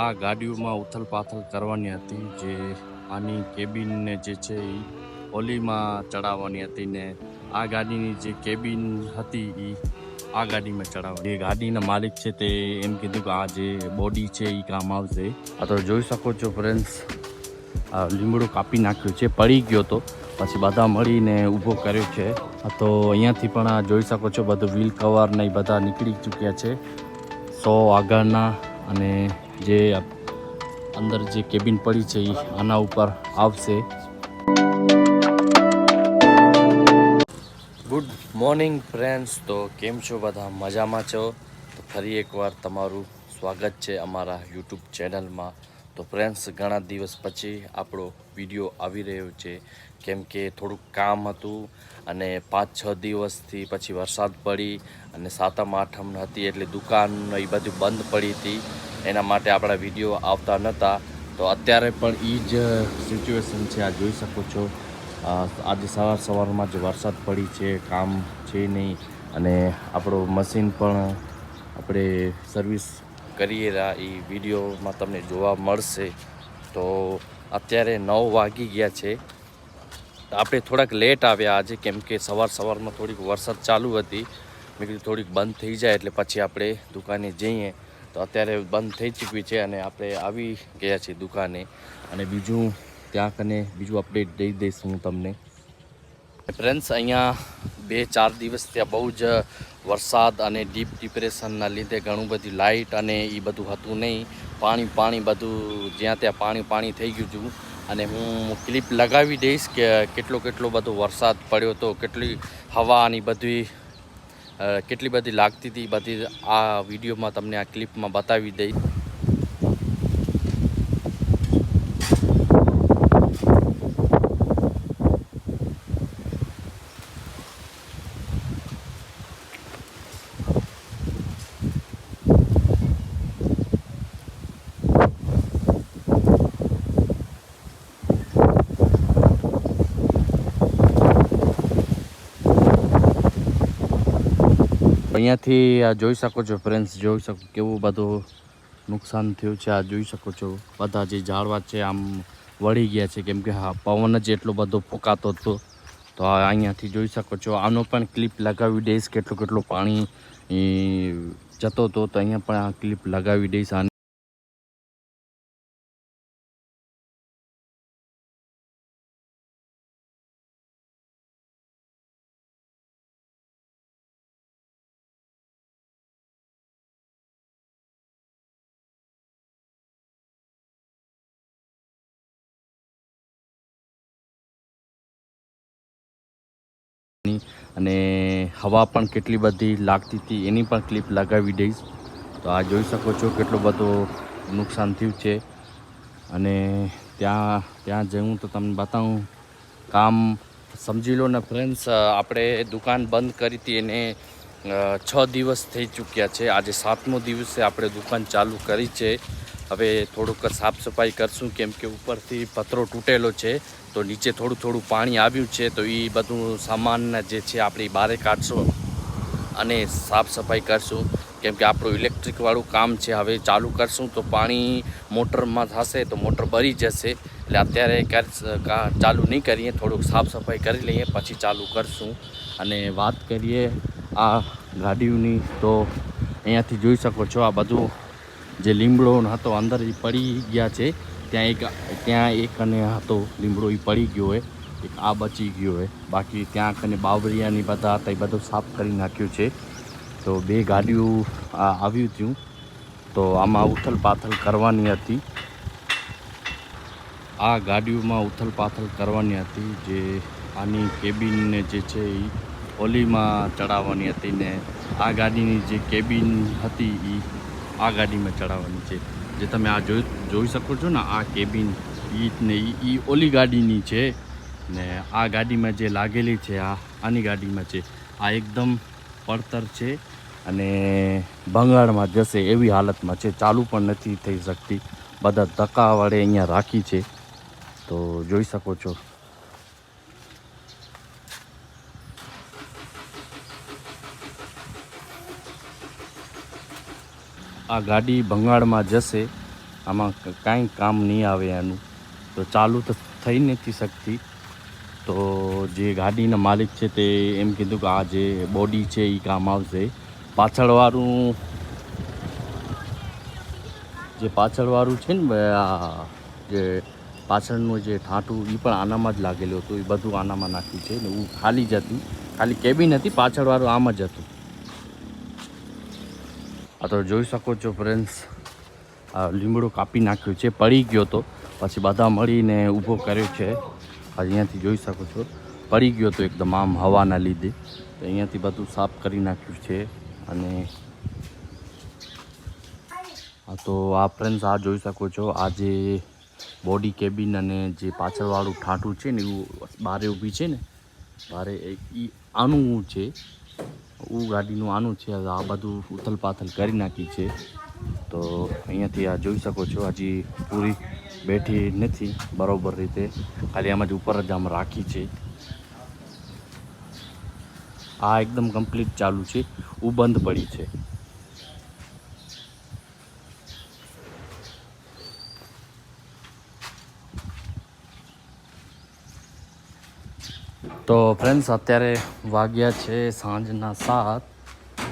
આ ગાડીઓમાં ઉથલ પાથલ કરવાની હતી, જે આની કેબિનને જે છે એ હોલીમાં ચડાવવાની હતી ને આ ગાડીની જે કેબિન હતી એ આ ગાડીમાં ચડાવવાની. જે ગાડીના માલિક છે તે એમ કીધું કે આ જે બોડી છે એ કામ આવશે. આ તો જોઈ શકો છો ફ્રેન્ડ્સ લીમડો કાપી નાખ્યો છે, પડી ગયો તો. પછી બધા મળીને ઊભો કર્યો છે. તો અહીંયાથી પણ આ જોઈ શકો છો, બધું વ્હીલ કવર ને બધા નીકળી ચૂક્યા છે. સો આગળના અને જે અંદર જે કેબિન પડી છે એ આના ઉપર આવશે. ગુડ મોર્નિંગ ફ્રેન્ડ્સ તો કેમ છો બધા? મજામાં છો? તો ફરી એકવાર તમારું સ્વાગત છે અમારા યુટ્યુબ ચેનલમાં તો ફ્રેન્ડ્સ, ઘણા દિવસ પછી આપણો વીડિયો આવી રહ્યો છે. કેમ કે થોડુંક કામ હતું અને પાંચ છ દિવસથી પછી વરસાદ પડી અને સાતમ, આઠમ હતી એટલે દુકાન એ બધું બંધ પડી હતી. એના માટે આપણા વીડિયો આવતા નહોતા તો અત્યારે પણ એ જ સિચ્યુએશન છે આ જોઈ શકો છો. આજે સવાર સવારમાં જ વરસાદ પડી છે, કામ છે નહીં. અને આપણો મશીન પણ આપણે સર્વિસ કરીએ રહ્યા એ વિડીયોમાં તમને જોવા મળશે. તો અત્યારે નવ વાગી ગયા છે. આપણે થોડાક લેટ આવ્યા આજે, કેમ કે સવાર સવારમાં થોડીક વરસાદ ચાલુ હતી. મેં થોડીક બંધ થઈ જાય એટલે પછી આપણે દુકાને જઈએ. તો અત્યારે બંધ થઈ ચૂકવી છે અને આપણે આવી ગયા છીએ દુકાને. અને બીજું ત્યાં કને બીજું અપડેટ દઈ દઈશ હું તમને. ફ્રેન્ડ્સ અહીંયા બે ચાર દિવસ ત્યાં બહુ જ વરસાદ અને ડીપ ડિપ્રેશનના લીધે ઘણું બધી લાઇટ અને એ બધું હતું નહીં. પાણી પાણી બધું જ્યાં ત્યાં પાણી પાણી થઈ ગયું હતું. અને હું ક્લિપ લગાવી દઈશ કે કેટલો કેટલો બધો વરસાદ પડ્યો હતો કેટલી હવા અને બધી કેટલી બધી લાગતી હતી બધી આ વિડીયોમાં તમને આ ક્લિપમાં બતાવી દઈશ. અહીંયાથી આ જોઈ શકો છો ફ્રેન્ડ્સ જોઈ શકો કેવું બધું નુકસાન થયું છે. આ જોઈ શકો છો બધા જે ઝાડવા છે આમ વળી ગયા છે. કેમ કે હા, પવન જ એટલો બધો ફૂંકાતો હતો. તો અહીંયાથી જોઈ શકો છો. આનો પણ ક્લિપ લગાવી દઈશ. કેટલું કેટલું પાણી જતો હતો તો અહીંયા પણ આ ક્લિપ લગાવી દઈશ. આને અને હવા પણ કેટલી બધી લાગતી હતી, એની પણ ક્લિપ લગાવી દઈશ. તો આ જોઈ શકો છો કેટલો બધો નુકસાન થયું છે. અને ત્યાં ત્યાં જઉં તો તમને બતાવું. કામ સમજી લો ને ફ્રેન્ડ્સ આપણે દુકાન બંધ કરી હતી એને છ દિવસ થઈ ચૂક્યા છે. આજે સાતમો દિવસે આપણે દુકાન ચાલુ કરી છે. હવે થોડુંક સાફ સફાઈ કરશું કેમ કે ઉપરથી પતરો તૂટેલો છે, તો નીચે થોડું થોડું પાણી આવ્યું છે, તો એ બધું સામાન જે છે આપણે બહારે કાઢશું અને સાફ સફાઈ કરશું. કેમ કે આપણું ઇલેક્ટ્રિકવાળું કામ છે, હવે ચાલુ કરશું તો પાણી મોટરમાં થશે તો મોટર ભરી જશે. એટલે અત્યારે ચાલુ નહીં કરીએ, થોડુંક સાફ સફાઈ કરી લઈએ, પછી ચાલુ કરશું. અને વાત કરીએ આ ગાડીઓની, તો અહીંયાથી જોઈ શકો છો આ બધું જે લીમડો હતો અંદર એ પડી ગયા છે, ત્યાં એક ત્યાં એક અને હતો લીમડો એ પડી ગયો હોય એક આ બચી ગયો હોય બાકી ત્યાં કને બાવરિયાની બધા હતા એ બધું સાફ કરી નાખ્યું છે. તો બે ગાડીઓ આવ્યું હતું તો આમાં ઉથલ પાથલ કરવાની હતી. આ ગાડીઓમાં ઉથલ પાથલ કરવાની હતી, જે આની કેબિનને જે છે એ ઓલીમાં ચડાવવાની હતી ને આ ગાડીની જે કેબિન હતી એ આ ગાડીમાં ચડાવવાની છે. જે તમે આ જોઈ જોઈ શકો છો ને, આ કેબિન ઈટ ને એ ઓલી ગાડીની છે ને આ ગાડીમાં જે લાગેલી છે, આ આની ગાડીમાં છે. આ એકદમ પડતર છે અને ભંગાળમાં જશે એવી હાલતમાં છે. ચાલુ પણ નથી થઈ શકતી. બધા ધક્કા વડે અહીંયા રાખી છે. તો જોઈ શકો છો. આ ગાડી ભંગાળમાં જશે. આમાં કાંઈ કામ નહીં આવે એનું તો ચાલુ તો થઈ નથી શકતી. તો જે ગાડીના માલિક છે તે એમ કીધું કે આ જે બોડી છે એ કામ આવશે. પાછળવાળું જે પાછળવાળું છે ને આ જે પાછળનું જે ઠાંટું એ પણ આનામાં જ લાગેલું હતું. એ બધું આનામાં નાખ્યું છે ને હું ખાલી જ હતી. ખાલી કેબિન હતી, પાછળવાળું આમ જ હતું. આ તો જોઈ શકો છો ફ્રેન્ડ્સ આ લીમડો કાપી નાખ્યો છે, પડી ગયો તો. પછી બધા મળીને ઊભો કર્યો છે. અહીંયાથી જોઈ શકો છો. પડી ગયો તો એકદમ આમ હવાના લીધે. તો અહીંયાથી બધું સાફ કરી નાખ્યું છે અને હા તો આ ફ્રેન્ડ્સ આ જોઈ શકો છો. આ જે બોડી કેબિન અને જે પાછળવાળું ઠાઠું છે ને, એવું બારે ઊભી છે ને, બારે એ આનું છે. ઉ ગાડીનું આનું છે, આ બધું ઉથલ પાથલ કરી નાખી છે. તો અહીંયાથી આ જોઈ શકો છો, હજી પૂરી બેઠી નથી બરાબર રીતે. ખાલી આમ જ ઉપર જ આમ રાખી છે. આ એકદમ કમ્પ્લીટ ચાલુ છે. ઉ બંધ પડી છે. તો ફ્રેન્ડ્સ અત્યારે વાગ્યા છે સાંજના સાત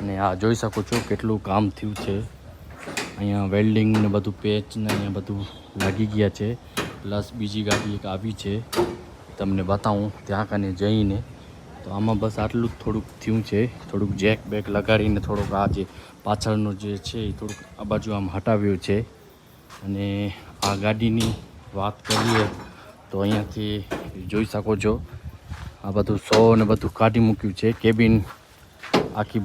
અને આ જોઈ શકો છો કેટલું કામ થયું છે. અહીંયા વેલ્ડિંગ ને બધું પેચ ને અહીંયા બધું લાગી ગયા છે. પ્લસ બીજી ગાડી એક આવી છે. તમને બતાવું ત્યાં કને જઈને. તો આમાં બસ આટલું જ થોડુંક થયું છે. થોડુંક જેક બેક લગાડીને થોડુંક આ જે પાછળનું જે છે એ થોડુંક આ બાજુ આમ હટાવ્યું છે. અને આ ગાડીની વાત કરીએ તો અહીંયાથી જોઈ શકો છો આ બધું સો ને બધું કાઢી મૂક્યું છે. કેબિન આખી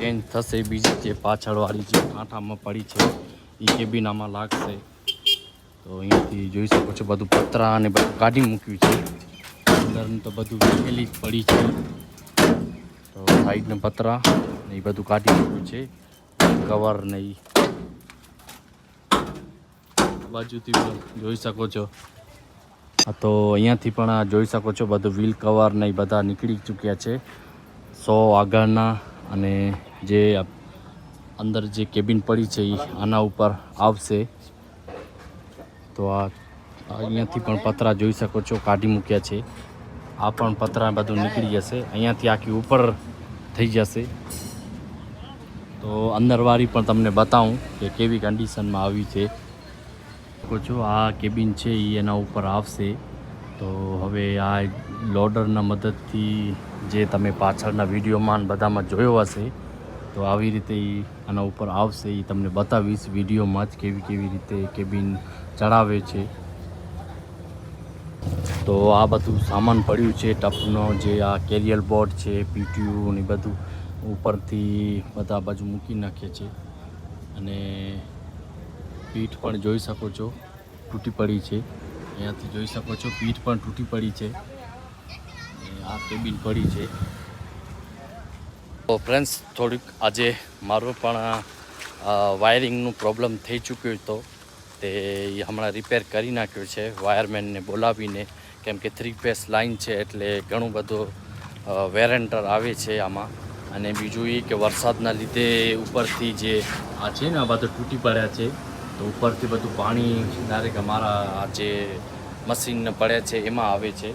ચેન્જ થશે બીજી જે પાછળવાળી જે કાંઠામાં પડી છે એ કેબિન આમાં લાગશે. તો અહીંયાથી જોઈ શકો છો બધું પતરા અને બધું કાઢી મૂક્યું છે. અંદરનું તો બધું વેલી પડી છે. તો સાઈડને પતરા ને એ બધું કાઢી મૂક્યું છે. કવર ને એ બાજુથી જોઈ શકો છો. તો અહીંયાથી પણ આ જોઈ શકો છો, બધું વ્હીલ કવર ને બધા નીકળી ચૂક્યા છે. સો આગળના અને જે અંદર જે કેબિન પડી છે એ આના ઉપર આવશે. તો આ અહીંયાથી પણ પતરા જોઈ શકો છો, કાઢી મૂક્યા છે. આ પણ પતરા બધું નીકળી જશે. અહીંયાથી આખી ઉપર થઈ જશે. તો અંદરવાળી પણ તમને બતાવું કે કેવી કન્ડિશનમાં આવી છે. શકો છો. આ કેબિન છે એ એના ઉપર આવશે. તો હવે આ લોડરના મદદથી જે તમે પાછળના વિડીયોમાં બધામાં જોયો હશે, તો આવી રીતે એ આના ઉપર આવશે. એ તમને બતાવીશ વિડીયોમાં જ કેવી કેવી રીતે કેબિન ચડાવે છે. તો આ બધું સામાન પડ્યું છે, ટપનો જે આ કેરિયર બોર્ડ છે પીટીયુ ને બધું ઉપરથી બધા બાજુ મૂકી નાખે છે. અને પીઠ પણ જોઈ શકો છો. તૂટી પડી છે. અહીંયાથી જોઈ શકો છો, પીઠ પણ તૂટી પડી છે. આ કેબિન પડી છે. તો ફ્રેન્ડ્સ થોડીક આજે મારો પણ વાયરિંગનું પ્રોબ્લેમ થઈ ચૂક્યો હતો તે હમણાં રિપેર કરી નાખ્યો છે વાયરમેનને બોલાવીને. કેમ કે થ્રી પેસ લાઇન છે એટલે ઘણું બધું વેરેન્ટર આવે છે આમાં. અને બીજું એ કે વરસાદના લીધે ઉપરથી જે આ છે ને આ બધું તૂટી પડ્યા છે તો ઉપરથી બધું પાણી ડાયરેક્ટ અમારા આ જે મશીન પડે છે, એમાં આવે છે.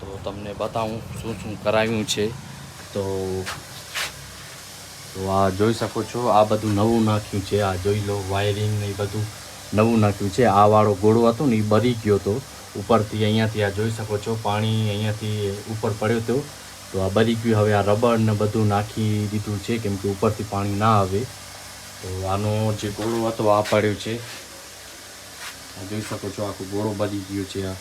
તો તમને બતાવું શું શું કરાવ્યું છે. તો તો આ જોઈ શકો છો, આ બધું નવું નાખ્યું છે. આ જોઈ લો વાયરિંગ ને એ બધું નવું નાખ્યું છે. આ વાળો ગોળો હતો ને એ બરી ગયો હતો ઉપરથી અહીંયાથી આ જોઈ શકો છો, પાણી અહીંયાથી ઉપર પડ્યો હતો તો આ બરી ગયું. હવે આ રબર ને બધું નાખી દીધું છે, કેમ કે ઉપરથી પાણી ના આવે. તો આનો જે ગોળો હતો, આ પાડ્યો છે. જોઈ શકો છો, આખો ગોળો બરી ગયો છે આ.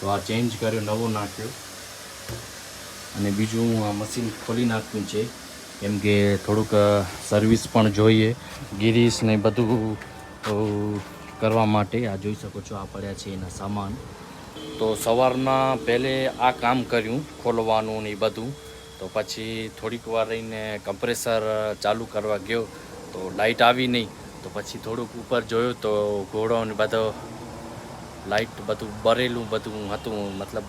તો આ ચેન્જ કર્યો, નવો નાખ્યો. અને બીજું આ મશીન ખોલી નાખ્યું છે. કેમ કે થોડુંક સર્વિસ પણ જોઈએ. ગિરીશ ને બધું કરવા માટે આ જોઈ શકો છો, આ પડ્યા છે એના સામાન. તો સવારમાં પહેલે આ કામ કર્યું, ખોલવાનું ને એ બધું. તો પછી થોડીક વાર રહીને કમ્પ્રેસર ચાલુ કરવા ગયો તો લાઇટ આવી નહીં. તો પછી થોડુંક ઉપર જોયું તો ઘોડો ને બધો લાઇટ બધું બરેલું, બધું હતું, મતલબ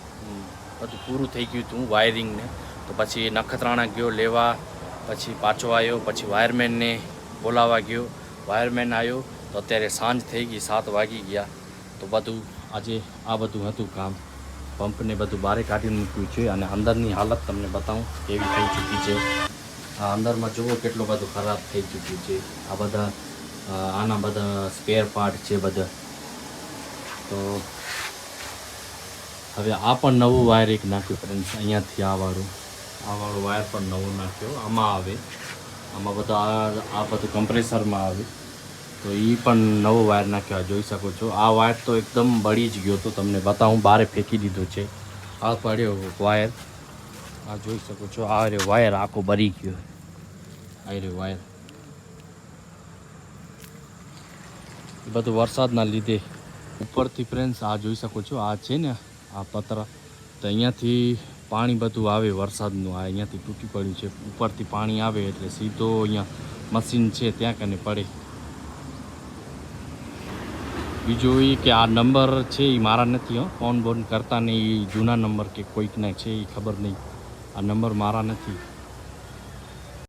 બધું પૂરું થઈ ગયું હતું વાયરિંગને તો પછી નખત્રાણા ગયો લેવા, પછી પાછો આવ્યો પછી વાયરમેનને બોલાવવા ગયો. વાયરમેન આવ્યો તો અત્યારે સાંજ થઈ ગઈ, સાત વાગી ગયા. તો બધું આજે આ બધું હતું કામ. પંપને બધું બારે કાઢી મૂક્યું છે અને અંદરની હાલત તમને બતાવું કેવી થઈ ચૂકી છે. આ અંદરમાં જુઓ કેટલું બધું ખરાબ થઈ ચૂક્યું છે. આ બધા આના બધા સ્પેર પાર્ટ છે બધા. તો હવે આ પણ નવું વાયર એક નાખ્યું ફ્રેન્ડ્સ અહીંયાથી આ વાળું. આ વાળું વાયર પણ નવું નાખ્યો. આમાં આવે. આમાં બધા આ બધું કમ્પ્રેસરમાં આવે. તો એ પણ નવો વાયર નાખ્યો જોઈ શકો છો. આ વાયર તો એકદમ બળી જ ગયો તો તમને બતાવું, બારે ફેંકી દીધો છે. આ પડ્યો વાયર. આ જોઈ શકો છો, આ રે વાયર, આખો બળી ગયો. આ રે વાયર. એ બધું વરસાદના લીધે ઉપરથી ફ્રેન્ડ્સ, આ જોઈ શકો છો, આ છે ને, આ પતરા. તો અહીંયાથી પાણી બધું આવે વરસાદનું, આ અહીંયાથી તૂટી પડ્યું છે. ઉપરથી પાણી આવે એટલે સીધો અહીંયા મશીન છે, ત્યાં કને પડે. બીજું એ કે આ નંબર છે એ મારા નથી હો ફોન બોન કરતા નહીં એ જૂના નંબર કે કોઈકના છે એ ખબર નહીં આ નંબર મારા નથી